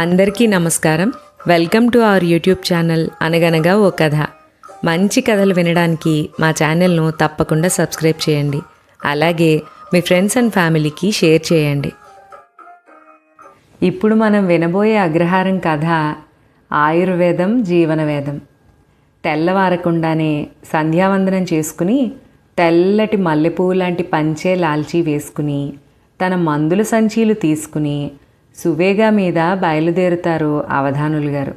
అందరికీ నమస్కారం. Welcome to our YouTube channel అనగనగా ఓ కథ. మంచి కథలు వినడానికి మా ఛానల్ను తప్పకుండా సబ్స్క్రైబ్ చేయండి. అలాగే మీ ఫ్రెండ్స్ అండ్ ఫ్యామిలీకి షేర్ చేయండి. ఇప్పుడు మనం వినబోయే అగ్రహారం కథ ఆయుర్వేదం జీవనవేదం. తెల్లవారకుండానే సంధ్యావందనం చేసుకుని తెల్లటి మల్లెపువ్వు లాంటి పంచే లాల్చీ వేసుకుని తన మందుల సంచీలు తీసుకుని సువేగా మీద బయలుదేరుతారు అవధానులు గారు.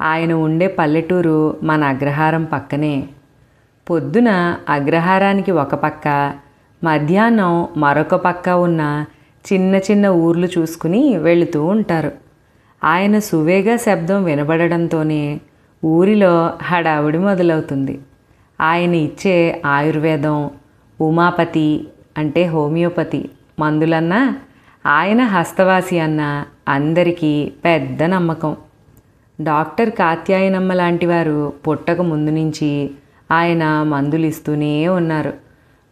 ఆయన ఉండే పల్లెటూరు మన అగ్రహారం పక్కనే. పొద్దున అగ్రహారానికి ఒక పక్క మధ్యాహ్నం మరొక పక్క ఉన్న చిన్న చిన్న ఊర్లు చూసుకుని వెళుతూ ఉంటారు. ఆయన సువేగా శబ్దం వినబడడంతోనే ఊరిలో హడావుడి మొదలవుతుంది. ఆయన ఇచ్చే ఆయుర్వేదం ఉమాపతి అంటే హోమియోపతి మందులన్నా ఆయన హస్తవాసి అన్న అందరికీ పెద్ద నమ్మకం. డాక్టర్ కాత్యాయనమ్మ లాంటి వారు పుట్టక ముందు నుంచి ఆయన మందులు ఇస్తూనే ఉన్నారు.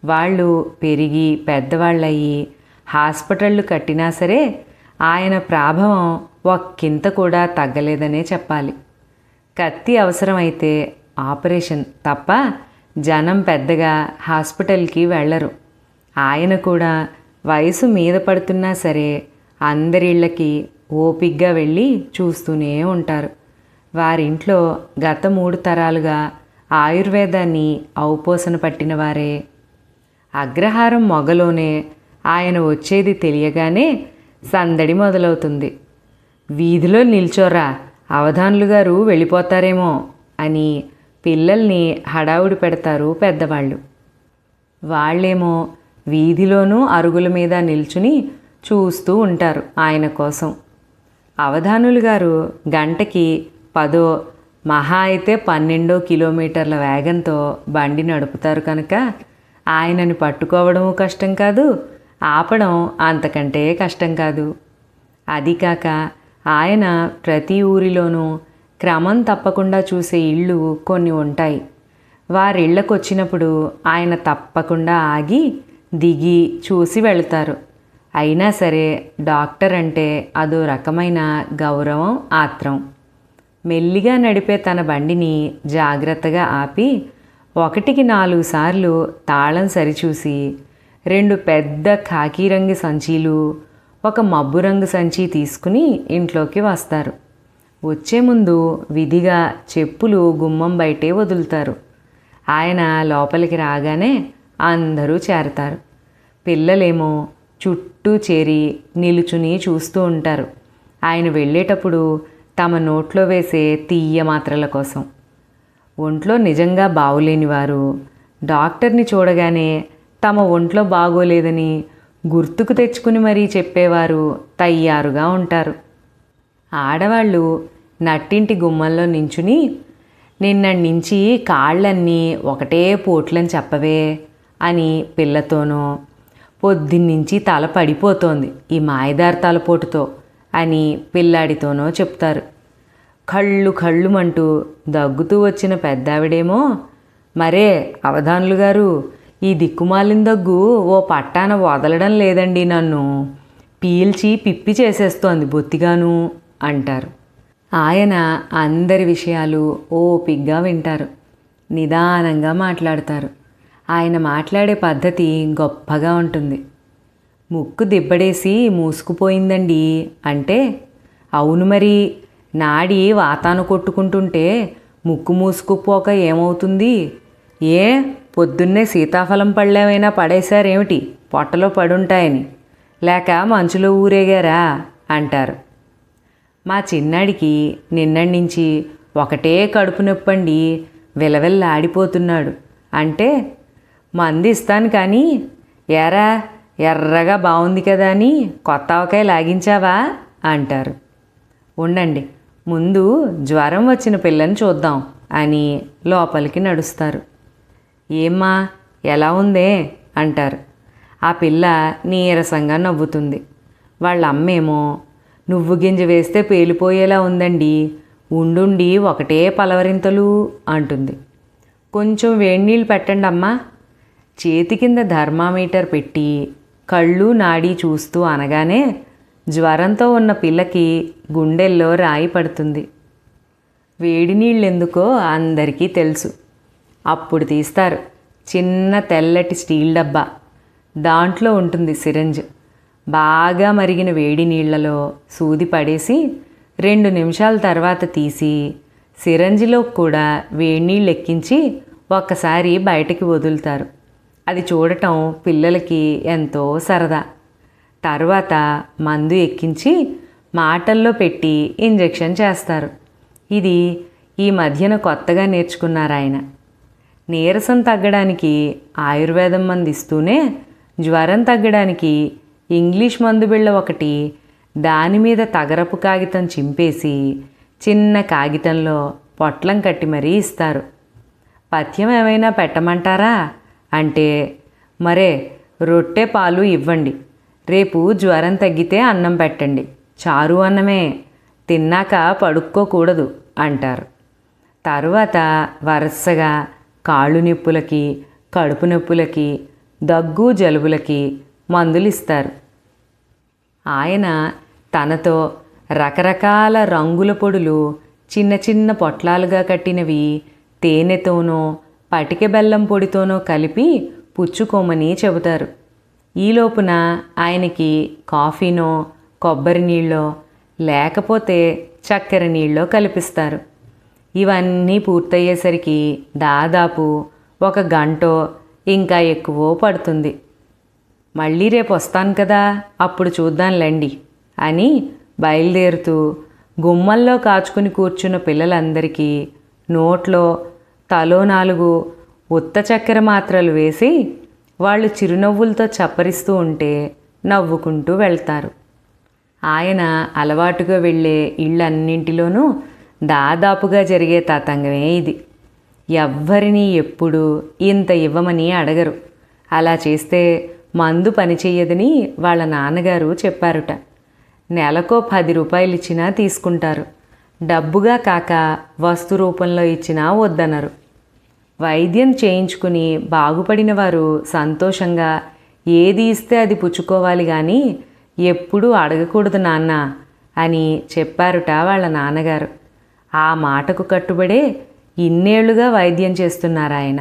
వాళ్ళు పెరిగి పెద్దవాళ్ళయ్యి హాస్పిటళ్ళు కట్టినా సరే ఆయన ప్రాభవం ఒక్కింత కూడా తగ్గలేదనే చెప్పాలి. కత్తి అవసరమైతే ఆపరేషన్ తప్ప జనం పెద్దగా హాస్పిటల్కి వెళ్ళరు. ఆయన కూడా వయసు మీద పడుతున్నా సరే అందరిళ్ళకి ఓపిగ్గా వెళ్ళి చూస్తూనే ఉంటారు. వారింట్లో గత మూడు తరాలుగా ఆయుర్వేదాన్ని ఔపోసన పట్టిన వారే. అగ్రహారం మొగలోనే ఆయన వచ్చేది తెలియగానే సందడి మొదలవుతుంది. వీధిలో నిల్చోరా అవధానులు గారు వెళ్ళిపోతారేమో అని పిల్లల్ని హడావుడి పెడతారు పెద్దవాళ్ళు. వాళ్ళేమో వీధిలోనూ అరుగుల మీద నిల్చుని చూస్తూ ఉంటారు ఆయన కోసం. అవధానులు గారు గంటకి పదో మహా అయితే పన్నెండో కిలోమీటర్ల వేగంతో బండి నడుపుతారు కనుక ఆయనని పట్టుకోవడము కష్టం కాదు ఆపడం అంతకంటే కష్టం కాదు. అది కాక ఆయన ప్రతి ఊరిలోనూ క్రమం తప్పకుండా చూసే ఇళ్ళు కొన్ని ఉంటాయి. వారిళ్ళకు వచ్చినప్పుడు ఆయన తప్పకుండా ఆగి దిగి చూసి వెళతారు. అయినా సరే డాక్టర్ అంటే అదో రకమైన గౌరవం ఆత్రం. మెల్లిగా నడిపే తన బండిని జాగ్రత్తగా ఆపి ఒకటికి నాలుగు సార్లు తాళం సరిచూసి రెండు పెద్ద ఖాకీ రంగు సంచీలు ఒక మబ్బు రంగు సంచి తీసుకుని ఇంట్లోకి వస్తారు. వచ్చే ముందు విధిగా చెప్పులు గుమ్మం బయటే వదులుతారు. ఆయన లోపలికి రాగానే అందరూ చేరతారు. పిల్లలేమో చుట్టూ చేరి నిలుచుని చూస్తూ ఉంటారు. ఆయన వెళ్ళేటప్పుడు తమ నోట్లో వేసే తీయ మాత్రల కోసం. ఒంట్లో నిజంగా బాగులేని వారు డాక్టర్ని చూడగానే తమ ఒంట్లో బాగోలేదని గుర్తుకు తెచ్చుకుని మరీ చెప్పేవారు తయ్యారుగా ఉంటారు. ఆడవాళ్ళు నట్టింటి గుమ్మంలో నించుని నిన్న నుంచి కాళ్ళన్నీ ఒకటే పోట్లని చెప్పవే అని పిల్లతోనో పొద్దున్నుంచి తల పడిపోతోంది ఈ మాయదారి తలపోటుతో అని పిల్లాడితోనో చెప్తారు. కళ్ళు కళ్ళుమంటూ దగ్గుతూ వచ్చిన పెద్దావిడేమో మరే అవధానులు గారు ఈ దిక్కుమాలిన దగ్గు ఓ పట్టాన వదలడం లేదండి నన్ను. పీల్చి పిప్పి చేసేస్తోంది బొత్తిగాను అంటారు. ఆయన అందరి విషయాలు ఓపిగ్గా వింటారు. నిదానంగా మాట్లాడతారు. ఆయన మాట్లాడే పద్ధతి గొప్పగా ఉంటుంది. ముక్కు దిబ్బడేసి మూసుకుపోయిందండి అంటే అవును మరి నాడి వాతాను కొట్టుకుంటుంటే ముక్కు మూసుకుపోక ఏమవుతుంది? ఏ పొద్దున్నే సీతాఫలం పళ్ళేమైనా పడేశారేమిటి? పొట్టలో పడుంటాయని. లేక మంచులో ఊరేగారా? అంటారు. మా చిన్నాడికి నిన్నటి నుంచి ఒకటే కడుపు నొప్పండి విలవిల్లాడిపోతున్నాడు. అంటే మంది ఇస్తాను కానీ ఎరా ఎర్రగా బాగుంది కదా అని కొత్త ఆవకాయ లాగించావా? అంటారు. ఉండండి ముందు జ్వరం వచ్చిన పిల్లని చూద్దాం అని లోపలికి నడుస్తారు. ఏమ్మా ఎలా ఉందే? అంటారు. ఆ పిల్ల నీరసంగా నవ్వుతుంది. వాళ్ళ అమ్మేమో నువ్వు గింజ వేస్తే పేలిపోయేలా ఉందండి ఉండుండి ఒకటే పలవరింతలు అంటుంది. కొంచెం వేడినీళ్ళు పెట్టండి అమ్మా చేతి కింద థర్మామీటర్ పెట్టి కళ్ళు నాడి చూస్తూ అనగానే జ్వరంతో ఉన్న పిల్లకి గుండెల్లో రాయి పడుతుంది. వేడి నీళ్ళెందుకో అందరికీ తెలుసు. అప్పుడు తీస్తారు. చిన్న తెల్లటి స్టీల్ డబ్బా. దాంట్లో ఉంటుంది సిరంజ్. బాగా మరిగిన వేడి నీళ్ళలో సూది పడేసి రెండు నిమిషాల తర్వాత తీసి సిరంజిలో కూడా వేడి నీళ్ళు ఎక్కించి ఒక్కసారి బయటకి వదులుతారు. అది చూడటం పిల్లలకి ఎంతో సరదా. తర్వాత మందు ఎక్కించి మాటల్లో పెట్టి ఇంజెక్షన్ చేస్తారు. ఇది ఈ మధ్యన కొత్తగా నేర్చుకున్నారు ఆయన నీరసం తగ్గడానికి ఆయుర్వేదం మందు ఇస్తూనే జ్వరం తగ్గడానికి ఇంగ్లీష్ మందు బిళ్ళ ఒకటి దాని మీద తగరపు కాగితం చింపేసి చిన్న కాగితంలో పొట్లం కట్టి మరీ ఇస్తారు. పథ్యం ఏమైనా పెట్టమంటారా? అంటే మరే రొట్టె పాలు ఇవ్వండి. రేపు జ్వరం తగ్గితే అన్నం పెట్టండి. చారు అన్నమే. తిన్నాక పడుక్కోకూడదు అంటారు. తర్వాత వరుసగా కాళ్ళు నొప్పులకి కడుపు నొప్పులకి దగ్గు జలుబులకి మందులు ఇస్తారు ఆయన తనతో రకరకాల రంగుల పొడులు చిన్న చిన్న పొట్లాలుగా కట్టినవి తేనెతోనో పటిక బెల్లం పొడితోనో కలిపి పుచ్చుకోమని చెబుతారు. ఈలోపున ఆయనకి కాఫీనో కొబ్బరి నీళ్ళో లేకపోతే చక్కెర నీళ్ళో కల్పిస్తారు. ఇవన్నీ పూర్తయ్యేసరికి దాదాపు ఒక గంటో ఇంకా ఎక్కువో పడుతుంది. మళ్ళీ రేపు వస్తాను కదా అప్పుడు చూద్దాంలేండి అని బయలుదేరుతూ గుమ్మల్లో కాచుకుని కూర్చున్న పిల్లలందరికీ నోట్లో తలో నాలుగు ఉత్త చక్కెర మాత్రలు వేసి వాళ్ళు చిరునవ్వులతో చప్పరిస్తూ ఉంటే నవ్వుకుంటూ వెళ్తారు. ఆయన అలవాటుగా వెళ్ళే ఇళ్ళన్నింటిలోనూ దాదాపుగా జరిగే తతంగమే ఇది. ఎవ్వరినీ ఎప్పుడు ఇంత ఇవ్వమని అడగరు. అలా చేస్తే మందు పనిచేయదని వాళ్ళ నాన్నగారు చెప్పారుట. నెలకో పది రూపాయలు ఇచ్చినా తీసుకుంటారు. డబ్బుగా కాక వస్తు రూపంలో ఇచ్చినా వద్దనరు. వైద్యం చేయించుకుని బాగుపడిన వారు సంతోషంగా ఏది ఇస్తే అది పుచ్చుకోవాలి కానీ ఎప్పుడూ అడగకూడదు నాన్న అని చెప్పారుట వాళ్ళ నాన్నగారు. ఆ మాటకు కట్టుబడే ఇన్నేళ్ళుగా వైద్యం చేస్తున్నారు ఆయన.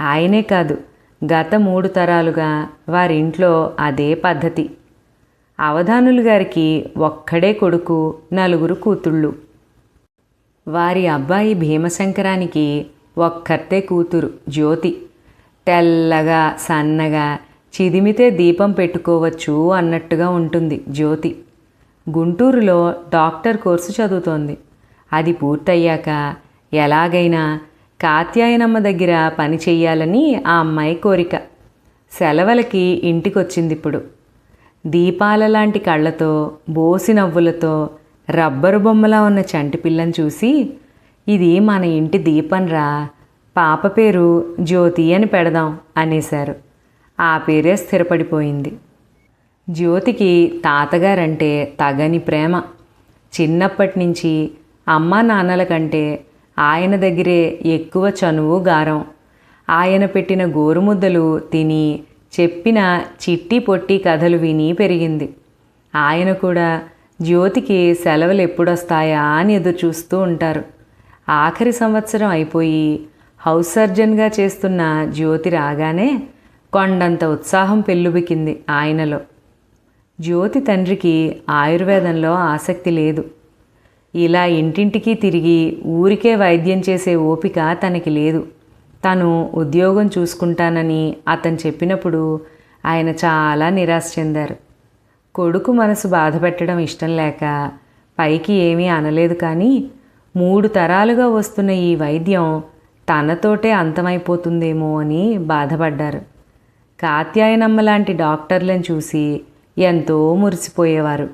ఆయనే కాదు గత మూడు తరాలుగా వారింట్లో అదే పద్ధతి. అవధానులు గారికి ఒక్కడే కొడుకు నలుగురు కూతుళ్ళు. వారి అబ్బాయి భీమశంకరానికి ఒక్కర్తే కూతురు జ్యోతి. తెల్లగా సన్నగా చిదిమితే దీపం పెట్టుకోవచ్చు అన్నట్టుగా ఉంటుంది జ్యోతి. గుంటూరులో డాక్టర్ కోర్సు చదువుతోంది. అది పూర్తయ్యాక ఎలాగైనా కాత్యాయనమ్మ దగ్గర పని చెయ్యాలని ఆ అమ్మాయి కోరిక. సెలవులకి ఇంటికొచ్చింది ఇప్పుడు దీపాల లాంటి కళ్ళతో బోసి నవ్వులతో రబ్బరు బొమ్మలా ఉన్న చంటి పిల్లని చూసి ఇది మన ఇంటి దీపంరా పాప పేరు జ్యోతి అని పెడదాం అనేశారు. ఆ పేరే స్థిరపడిపోయింది. జ్యోతికి తాతగారంటే తగని ప్రేమ. చిన్నప్పటి నుంచి అమ్మా నాన్నల కంటే ఆయన దగ్గరే ఎక్కువ చనువు గారం. ఆయన పెట్టిన గోరుముద్దలు తిని చెప్పిన చిట్టి పొట్టి కథలు విని పెరిగింది. ఆయన కూడా జ్యోతికి సెలవులు ఎప్పుడొస్తాయా అని ఎదురు చూస్తూ ఉంటారు. ఆఖరి సంవత్సరం అయిపోయి హౌస్ సర్జన్గా చేస్తున్న జ్యోతి రాగానే కొండంత ఉత్సాహం పెళ్ళుబికింది ఆయనలో. జ్యోతి తండ్రికి ఆయుర్వేదంలో ఆసక్తి లేదు. ఇలా ఇంటింటికి తిరిగి ఊరికే వైద్యం చేసే ఓపిక తనకి లేదు. తను ఉద్యోగం చూసుకుంటానని అతను చెప్పినప్పుడు ఆయన చాలా నిరాశ చెందారు. కొడుకు మనసు బాధపెట్టడం ఇష్టం లేక పైకి ఏమీ అనలేదు కానీ మూడు తరాలుగా వస్తున్న ఈ వైద్యం తనతోటే అంతమైపోతుందేమో అని బాధపడ్డారు. కాత్యాయనమ్మ లాంటి డాక్టర్లను చూసి ఎంతో మురిసిపోయేవారు.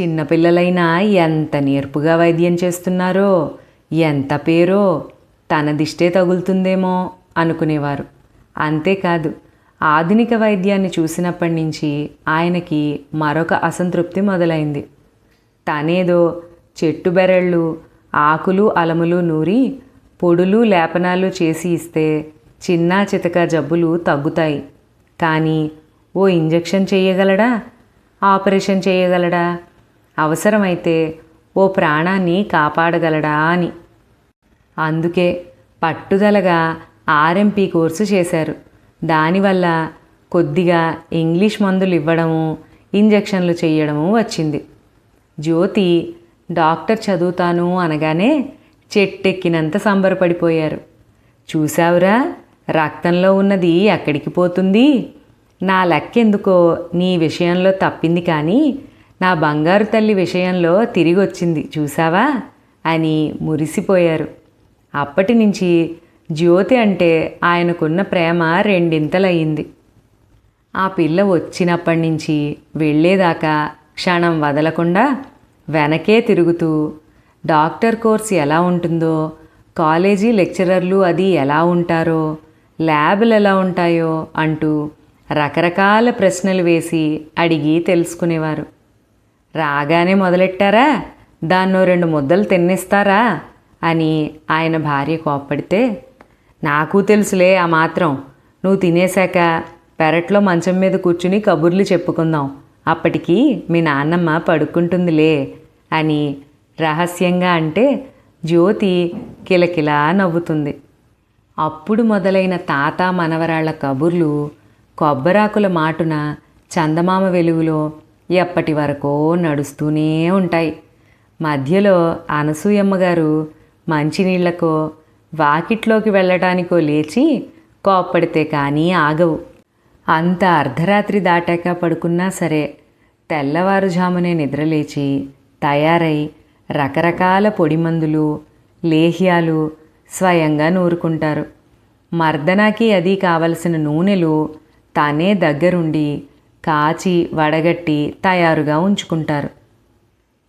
చిన్నపిల్లలైనా ఎంత నేర్పుగా వైద్యం చేస్తున్నారో ఎంత పేరో తన దిష్టే తగులుతుందేమో అనుకునేవారు. అంతేకాదు ఆధునిక వైద్యాన్ని చూసినప్పటి నుంచి ఆయనకి మరొక అసంతృప్తి మొదలైంది. తనేదో చెట్టు బెరళ్ళు ఆకులు అలములు నూరి పొడులు లేపనాలు చేసి ఇస్తే చిన్నా చితక జబ్బులు తగ్గుతాయి. కానీ ఓ ఇంజెక్షన్ చేయగలడా? ఆపరేషన్ చేయగలడా? అవసరమైతే ఓ ప్రాణాన్ని కాపాడగలడా అని. అందుకే పట్టుదలగా ఆర్ఎంపీ కోర్సు చేశారు. దానివల్ల కొద్దిగా ఇంగ్లీష్ మందులు ఇవ్వడము ఇంజెక్షన్లు చేయడము వచ్చింది. జ్యోతి డాక్టర్ చదువుతాను అనగానే చెట్టెక్కినంత సంబరపడిపోయారు. చూసావురా రక్తంలో ఉన్నది ఎక్కడికి పోతుంది? నా లెక్కెందుకో నీ విషయంలో తప్పింది కానీ నా బంగారు తల్లి విషయంలో తిరిగి వచ్చింది చూసావా అని మురిసిపోయారు. అప్పటి నుంచి జ్యోతి అంటే ఆయనకున్న ప్రేమ రెండింతలయ్యింది. ఆ పిల్ల వచ్చినప్పటి నుంచి వెళ్ళేదాకా క్షణం వదలకుండా వెనకే తిరుగుతూ డాక్టర్ కోర్స్ ఎలా ఉంటుందో కాలేజీ లెక్చరర్లు అది ఎలా ఉంటారో ల్యాబులు ఎలా ఉంటాయో అంటూ రకరకాల ప్రశ్నలు వేసి అడిగి తెలుసుకునేవారు. రాగానే మొదలెట్టారా? దాన్నో రెండు ముద్దలు తిన్నిస్తారా? అని ఆయన భార్య కోప్పడితే నాకు తెలుసులే ఆ మాత్రం. నువ్వు తినేశాక పెరట్లో మంచం మీద కూర్చుని కబుర్లు చెప్పుకుందాం. అప్పటికి మీ నాన్నమ్మ పడుకుంటుందిలే అని రహస్యంగా అంటే జ్యోతి కిలకిలా నవ్వుతుంది. అప్పుడు మొదలైన తాత మనవరాళ్ళ కబుర్లు కొబ్బరాకుల మాటున చందమామ వెలుగులో ఎప్పటి వరకో నడుస్తూనే ఉంటాయి. మధ్యలో అనసూయమ్మ గారు మంచినీళ్ళకో వాకిట్లోకి వెళ్ళటానికో లేచి కోప్పడితే కానీ ఆగవు. అంత అర్ధరాత్రి దాటాక పడుకున్నా సరే తెల్లవారుజామునే నిద్రలేచి తయారై రకరకాల పొడి మందులు లేహ్యాలు స్వయంగా నూరుకుంటారు. మర్దనాకి అది కావలసిన నూనెలు తానే దగ్గరుండి కాచి వడగట్టి తయారుగా ఉంచుకుంటారు.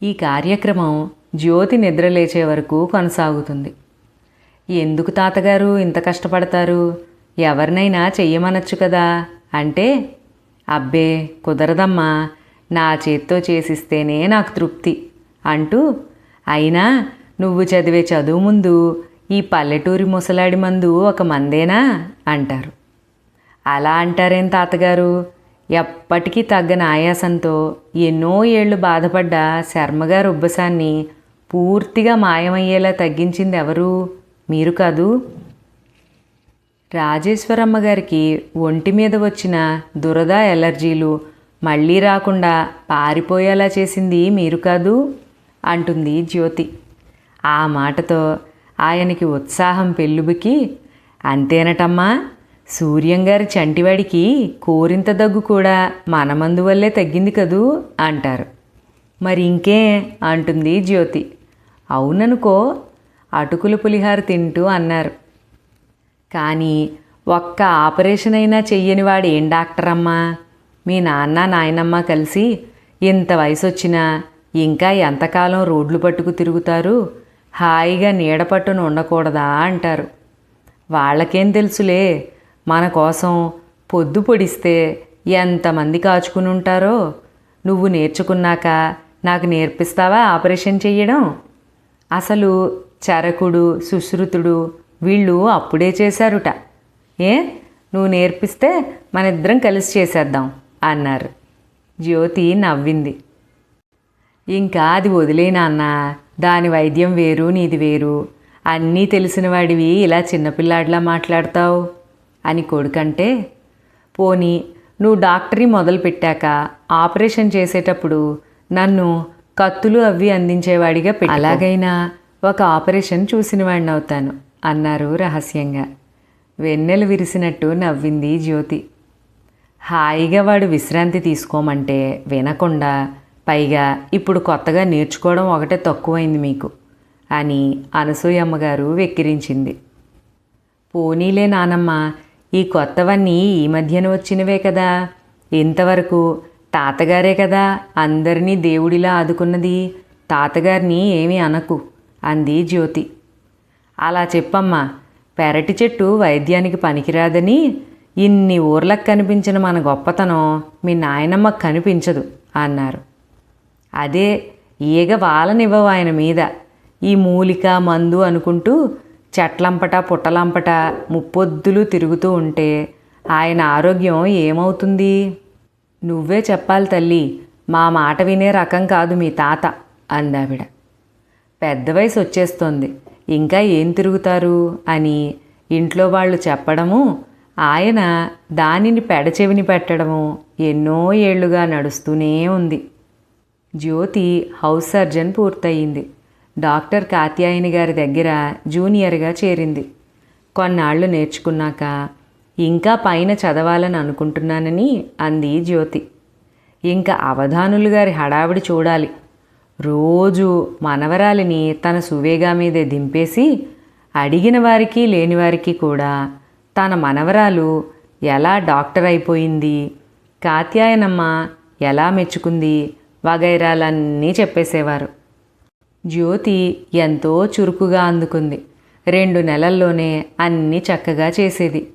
ఈ కార్యక్రమం జ్యోతి నిద్రలేచే వరకు కొనసాగుతుంది. ఎందుకు తాతగారు ఇంత కష్టపడతారు? ఎవరినైనా చెయ్యమనొచ్చు కదా? అంటే అబ్బే కుదరదమ్మా నా చేత్తో చేసిస్తేనే నాకు తృప్తి అంటూ అయినా నువ్వు చదివే చదువు ముందు ఈ పల్లెటూరి ముసలాడి మందు ఒక మందేనా అంటారు. అలా అంటారేం తాతగారు? ఎప్పటికీ తగ్గని ఆయాసంతో ఎన్నో ఏళ్ళు బాధపడ్డ శర్మగారు ఉబ్బసాన్ని పూర్తిగా మాయమయ్యేలా తగ్గించింది ఎవరు మీరు కాదు. రాజేశ్వరమ్మ గారికి ఒంటి మీద వచ్చిన దురద ఎలర్జీలు మళ్ళీ రాకుండా పారిపోయేలా చేసింది మీరు కాదు అంటుంది జ్యోతి. ఆ మాటతో ఆయనకి ఉత్సాహం పెళ్ళుబికి అంతేనటమ్మా సూర్యంగారి చంటివాడికి కోరింత దగ్గు కూడా మన మందు వల్లే తగ్గింది కదూ అంటారు. మరి ఇంకే అంటుంది జ్యోతి. అవుననుకో అటుకుల పులిహార తింటూ అన్నారు. కానీ ఒక్క ఆపరేషన్ అయినా చెయ్యని వాడు ఏం డాక్టర్ అమ్మా మీ నాన్న నాయనమ్మ కలిసి ఇంత వయసు వచ్చినా ఇంకా ఎంతకాలం రోడ్లు పట్టుకు తిరుగుతారు? హాయిగా నీడ పట్టును ఉండకూడదా అంటారు. వాళ్ళకేం తెలుసులే? మన కోసం పొద్దు పొడిస్తే ఎంతమంది కాచుకుని ఉంటారో? నువ్వు నేర్చుకున్నాక నాకు నేర్పిస్తావా ఆపరేషన్ చెయ్యడం? అసలు చరకుడు సుశ్రుతుడు వీళ్ళు అప్పుడే చేశారుట. ఏ? నువ్వు నేర్పిస్తే మన ఇద్దరం కలిసి చేసేద్దాం అన్నారు. జ్యోతి నవ్వింది. ఇంకా అది వదిలేనా అన్న దాని వైద్యం వేరు నీది వేరు. అన్నీ తెలిసిన వాడివి ఇలా చిన్నపిల్లాడిలా మాట్లాడతావు అని కొడుకంటే పోనీ నువ్వు డాక్టరీ మొదలు పెట్టాక ఆపరేషన్ చేసేటప్పుడు నన్ను కత్తులు అవి అందించేవాడిగా అలాగైనా ఒక ఆపరేషన్ చూసిన అవుతాను అన్నారు రహస్యంగా. వెన్నెలు విరిసినట్టు నవ్వింది జ్యోతి. హాయిగా వాడు విశ్రాంతి తీసుకోమంటే వినకుండా పైగా ఇప్పుడు కొత్తగా నేర్చుకోవడం ఒకటే తక్కువైంది మీకు అని అనసూయమ్మగారు వెక్కిరించింది. పోనీలే నానమ్మ ఈ కొత్తవన్నీ ఈ మధ్యన వచ్చినవే కదా ఇంతవరకు తాతగారే కదా అందరినీ దేవుడిలా ఆదుకున్నది తాతగారిని ఏమీ అనకు. అంది జ్యోతి. అలా చెప్పమ్మా పెరటి చెట్టు వైద్యానికి పనికిరాదని ఇన్ని ఊర్లకు కనిపించిన మన గొప్పతనం మీ నాయనమ్మకు కనిపించదు అన్నారు. అదే ఈగ వాలనివ్వవు ఆయన మీద. ఈ మూలిక మందు అనుకుంటూ చెట్లంపట పుట్టలంపట ముప్పొద్దులు తిరుగుతూ ఉంటే ఆయన ఆరోగ్యం ఏమవుతుంది? నువ్వే చెప్పాలి తల్లి మా మాట వినే రకం కాదు మీ తాత అందావిడ. పెద్ద వయసు వచ్చేస్తోంది. ఇంకా ఏం తిరుగుతారు? అని ఇంట్లో వాళ్ళు చెప్పడము ఆయన దానిని పెడచెవిని పెట్టడము ఎన్నో ఏళ్ళుగా నడుస్తూనే ఉంది. జ్యోతి హౌస్ సర్జన్ పూర్తయింది. డాక్టర్ కాత్యాయని గారి దగ్గర జూనియర్గా చేరింది. కొన్నాళ్ళు నేర్చుకున్నాక ఇంకా పైన చదవాలని అనుకుంటున్నానని అంది జ్యోతి. ఇంకా అవధానులు గారి హడావిడి చూడాలి. రోజు మనవరాలిని తన సువేగా మీదే దింపేసి అడిగిన వారికి లేని వారికి కూడా తన మనవరాలు ఎలా డాక్టర్ అయిపోయింది కాత్యాయనమ్మ ఎలా మెచ్చుకుంది వగైరాలన్నీ చెప్పేసేవారు. జ్యోతి ఎంతో చురుకుగా అందుకుంది. రెండు నెలల్లోనే అన్నీ చక్కగా చేసేది.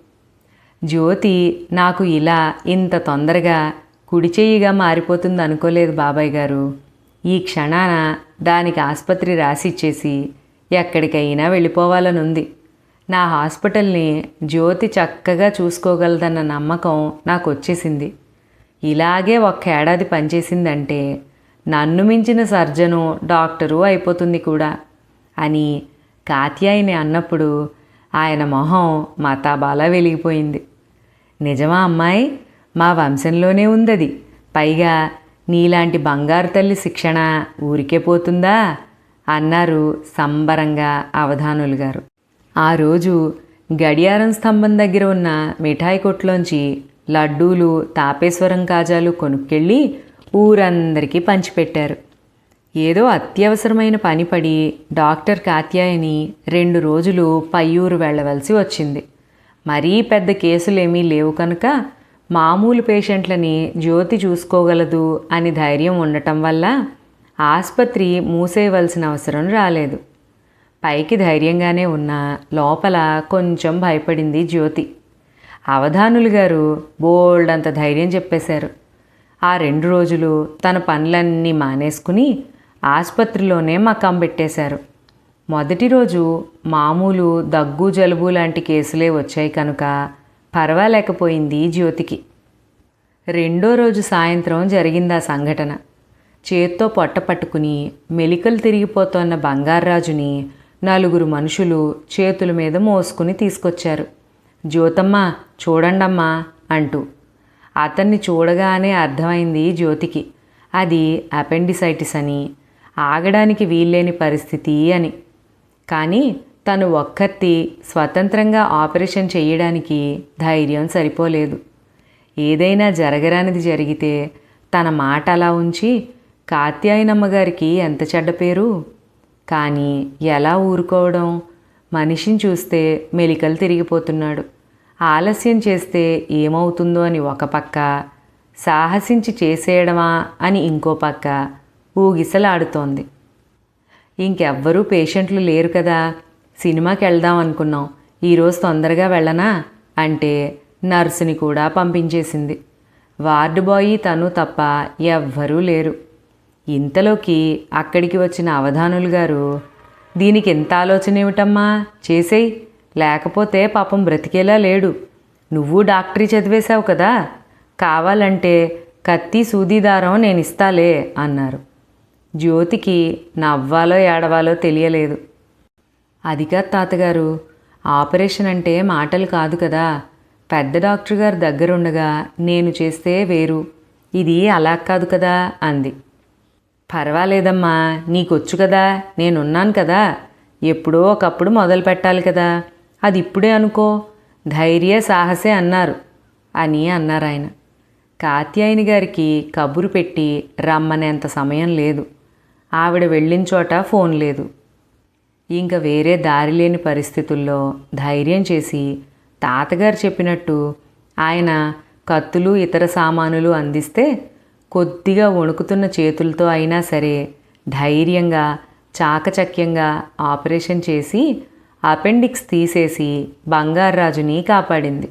జ్యోతి నాకు ఇలా ఇంత తొందరగా కుడి మారిపోతుంది అనుకోలేదు బాబాయ్ గారు. ఈ క్షణాన దానికి ఆసుపత్రి రాసిచ్చేసి ఎక్కడికైనా వెళ్ళిపోవాలని ఉంది నా హాస్పిటల్ని జ్యోతి చక్కగా చూసుకోగలదన్న నమ్మకం నాకు వచ్చేసింది ఇలాగే ఒక్క ఏడాది పనిచేసిందంటే నన్ను మించిన సర్జను డాక్టరు అయిపోతుంది కూడా అని కాత్యాయిని అన్నప్పుడు ఆయన మొహం మతాబాలా వెలిగిపోయింది. నిజమా అమ్మాయి? మా వంశంలోనే ఉందది. పైగా నీలాంటి బంగారు తల్లి శిక్షణ ఊరికే పోతుందా? అన్నారు సంబరంగా అవధానులు గారు. ఆ రోజు గడియారం స్తంభం దగ్గర ఉన్న మిఠాయి కొట్లోంచి లడ్డూలు తాపేశ్వరం కాజాలు కొనుక్కెళ్ళి ఊరందరికీ పంచిపెట్టారు. ఏదో అత్యవసరమైన పని పడి డాక్టర్ కాత్యాయని రెండు రోజులు పయ్యూరు వెళ్ళవలసి వచ్చింది. మరీ పెద్ద కేసులేమీ లేవు కనుక మామూలు పేషెంట్లని జ్యోతి చూసుకోగలదు అని ధైర్యం ఉండటం వల్ల ఆసుపత్రి మూసేయవలసిన అవసరం రాలేదు. పైకి ధైర్యంగానే ఉన్న లోపల కొంచెం భయపడింది జ్యోతి. అవధానులు గారు బోల్డ్ అంత ధైర్యం చెప్పేశారు. ఆ రెండు రోజులు తన పనులన్నీ మానేసుకుని ఆసుపత్రిలోనే మకాం పెట్టేశారు. మొదటి రోజు మామూలు దగ్గు జలుబు లాంటి కేసులే వచ్చాయి కనుక పర్వాలేకపోయింది జ్యోతికి. రెండో రోజు సాయంత్రం జరిగింది ఆ సంఘటన? చేత్తో పొట్ట పట్టుకుని మెలికలు తిరిగిపోతోన్న బంగారాజుని నలుగురు మనుషులు చేతుల మీద మోసుకుని తీసుకొచ్చారు. జ్యోతమ్మ చూడండమ్మా అంటూ. అతన్ని చూడగానే అర్థమైంది జ్యోతికి. అది అపెండిసైటిస్ అని ఆగడానికి వీల్లేని పరిస్థితి అని. కానీ తను ఒక్కర్తి స్వతంత్రంగా ఆపరేషన్ చేయడానికి ధైర్యం సరిపోలేదు. ఏదైనా జరగరానిది జరిగితే తన మాట అలా ఉంచి కాత్యాయనమ్మ గారికి ఎంత చెడ్డ పేరు? కానీ ఎలా ఊరుకోవడం? మనిషిని చూస్తే మెలికలు తిరిగిపోతున్నాడు. ఆలస్యం చేస్తే ఏమవుతుందో అని ఒక పక్క సాహసించి చేసేయడమా అని ఇంకో పక్క ఊగిసలాడుతోంది. ఇంకెవ్వరూ పేషెంట్లు లేరు కదా. సినిమాకి వెళ్దాం అనుకున్నాం ఈరోజు తొందరగా వెళ్ళనా? అంటే నర్సుని కూడా పంపించేసింది. వార్డు బాయ్ తను తప్ప ఎవ్వరూ లేరు. ఇంతలోకి అక్కడికి వచ్చిన అవధానులు గారు దీనికి ఎంత ఆలోచన ఏమిటమ్మా? చేసేయి. లేకపోతే పాపం బ్రతికేలా లేడు. నువ్వు డాక్టరీ చదివేశావు కదా. కావాలంటే కత్తి సూదిదారం నేను ఇస్తాలే అన్నారు. జ్యోతికి నవ్వాలో ఏడవాలో తెలియలేదు. అదిగా తాతగారు. ఆపరేషన్ అంటే మాటలు కాదు కదా. పెద్ద డాక్టర్ గారు దగ్గరుండగా నేను చేస్తే వేరు. ఇది అలా కాదు కదా అంది. పర్వాలేదమ్మా నీకొచ్చు కదా నేనున్నాను కదా. ఎప్పుడో ఒకప్పుడు మొదలు పెట్టాలి కదా. అది ఇప్పుడే అనుకో. ధైర్య సాహసే అన్నారు అని అన్నారు ఆయన. కాత్యాయని గారికి కబురు పెట్టి రమ్మనేంత సమయం లేదు. ఆవిడ వెళ్ళిన చోట ఫోన్ లేదు. ఇంకా వేరే దారి లేని పరిస్థితుల్లో ధైర్యం చేసి తాతగారు చెప్పినట్టు ఆయన కత్తులు ఇతర సామానులు అందిస్తే కొద్దిగా వణుకుతున్న చేతులతో అయినా సరే ధైర్యంగా చాకచక్యంగా ఆపరేషన్ చేసి అపెండిక్స్ తీసేసి బంగారాజుని కాపాడింది.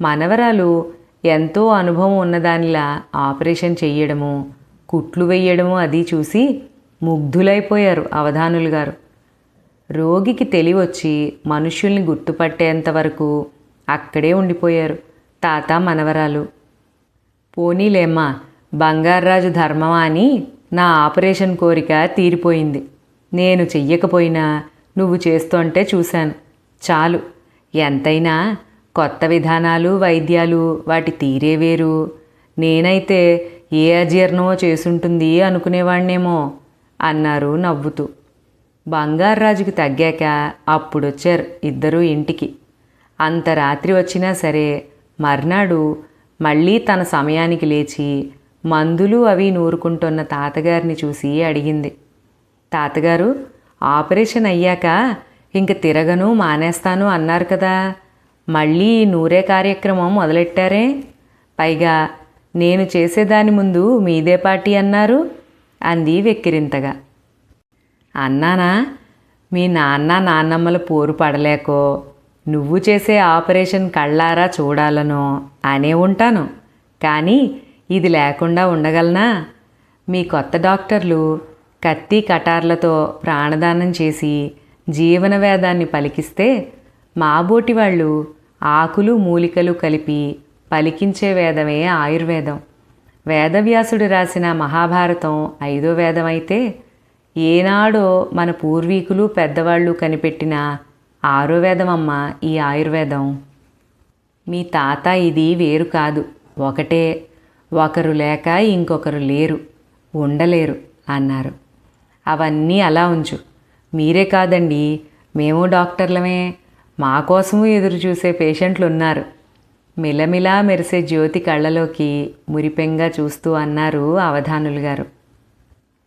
మనవరాలు ఎంతో అనుభవం ఉన్నదానిలా ఆపరేషన్ చెయ్యడము కుట్లు వేయడము అది చూసి ముగ్ధులైపోయారు అవధానులు గారు. రోగికి తెలివొచ్చి మనుషుల్ని గుర్తుపట్టేంత వరకు అక్కడే ఉండిపోయారు తాత మనవరాలు. పోనీలేమ్మా బంగారాజు ధర్మమా అని నా ఆపరేషన్ కోరిక తీరిపోయింది. నేను చెయ్యకపోయినా నువ్వు చేస్తుంటే చూశాను. చాలు. ఎంతైనా కొత్త విధానాలు వైద్యాలు వాటి తీరే వేరు. నేనైతే ఏ అజీర్ణమో చేసుంటుంది అనుకునేవాణ్ణేమో అన్నారు నవ్వుతూ. బంగారాజుకి తగ్గాక అప్పుడొచ్చారు ఇద్దరూ ఇంటికి. అంత రాత్రి వచ్చినా సరే మర్నాడు మళ్ళీ తన సమయానికి లేచి మందులు అవి నూరుకుంటున్న తాతగారిని చూసి అడిగింది. తాతగారు ఆపరేషన్ అయ్యాక ఇంక తిరగను మానేస్తాను అన్నారు కదా. మళ్ళీ నూరే కార్యక్రమం మొదలెట్టారే? పైగా నేను చేసేదాని ముందు మీదే పార్టీ అన్నారు అంది వెక్కిరింతగా. అన్నానా? మీ నాన్న నాన్నమ్మల పోరు పడలేకో. నువ్వు చేసే ఆపరేషన్ కళ్ళారా చూడాలనో అనే ఉంటాను. కానీ ఇది లేకుండా ఉండగలనా? మీ కొత్త డాక్టర్లు కత్తి కటార్లతో ప్రాణదానం చేసి జీవన వేదాన్ని పలికిస్తే మాబోటి వాళ్ళు ఆకులు మూలికలు కలిపి పలికించే వేదమే ఆయుర్వేదం. వేదవ్యాసుడు రాసిన మహాభారతం ఐదో వేదం అయితే ఏనాడో మన పూర్వీకులు పెద్దవాళ్ళు కనిపెట్టిన ఆరోవేదమమ్మ ఈ ఆయుర్వేదం. మీ తాత ఇది వేరు కాదు. ఒకటే ఒకరు లేక ఇంకొకరు లేరు ఉండలేరు అన్నారు. అవన్నీ అలా ఉంచు. మీరే కాదండి మేము డాక్టర్లమే. మా కోసము ఎదురు చూసే పేషెంట్లు ఉన్నారు మిలమిలా మెరిసే జ్యోతి కళ్ళలోకి మురిపెంగా చూస్తూ అన్నారు అవధానులు గారు.